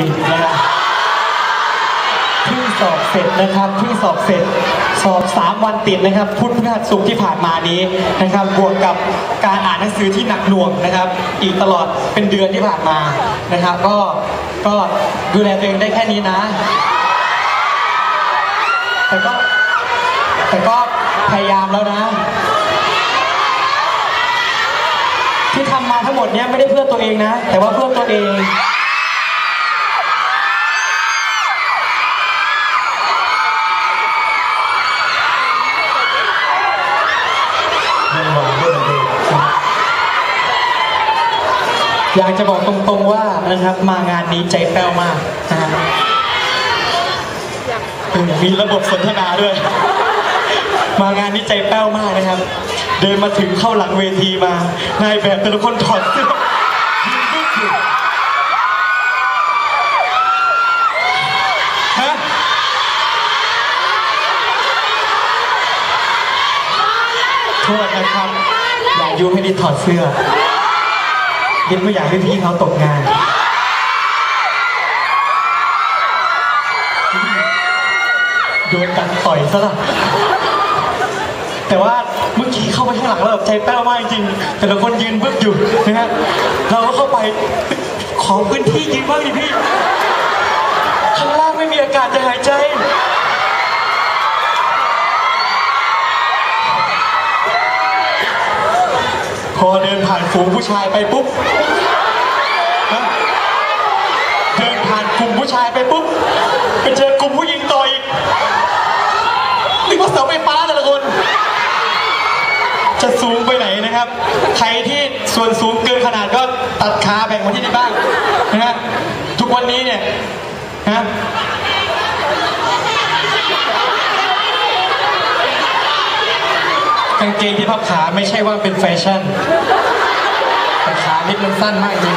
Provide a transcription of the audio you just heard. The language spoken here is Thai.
ติดนะครับเพิ่สอบเสร็จนะครับเพิ่สอบเสร็จสอบ 3 วันติดนะครับพุธพฤหัสศุกร์ที่ผ่านมานี้นะครับ บวกกับการอ่านหนังสือที่หนักหน่วงนะครับ อีกตลอดเป็นเดือนที่ผ่านมานะครับ ก็ก็ดูแลตัวเองได้แค่นี้นะ แต่ก็แต่ก็พยายามแล้วนะ ที่ทำมาทั้งหมดเนี้ยไม่ได้เพื่อตัวเองนะ แต่ว่าเพื่อตัวเอง อยากจะบอกตรงๆว่านะครับมางานนี้ใจแป้วมากนะฮะมีระบบสนทนาด้วย มางานนี้ใจแป้วมากนะครับ เดินมาถึงเข้าหลังเวทีมานายแบบแต่ละคนถอดเสื้อฮะโทษนะครับอย่ายุให้ดิถอดเสื้อ ดิไม่อยากให้พี่เขาตกงาน โดนกัดต่อยซะละแต่ว่าเมื่อกี้เข้าไปข้างหลังแล้วแบบใจแป้วมากจริงๆแต่ละคนยืนเบึ้บอยู่นะฮะ เราก็เข้าไปขอพื้นที่ยืนบ้างดิพี่ ข้างล่างไม่มีอากาศจะหายใจ พอเดินผ่านฝูงผู้ชายไปปุ๊บเดินผ่านกลุ่มผู้ชายไปปุ๊บไปเจอกลุ่มผู้หญิงต่ออีกนึกว่าเสาไฟฟ้าแต่ละคน จะสูงไปไหนนะครับ ใครที่ส่วนสูงเกินขนาดก็ตัดขาแบ่งมาที่นี่บ้างนะฮะทุกวันนี้เนี่ยนะ กางเกงที่พับขาไม่ใช่ว่าเป็นแฟชั่นแต่ขานิดมันสั้นมากจริง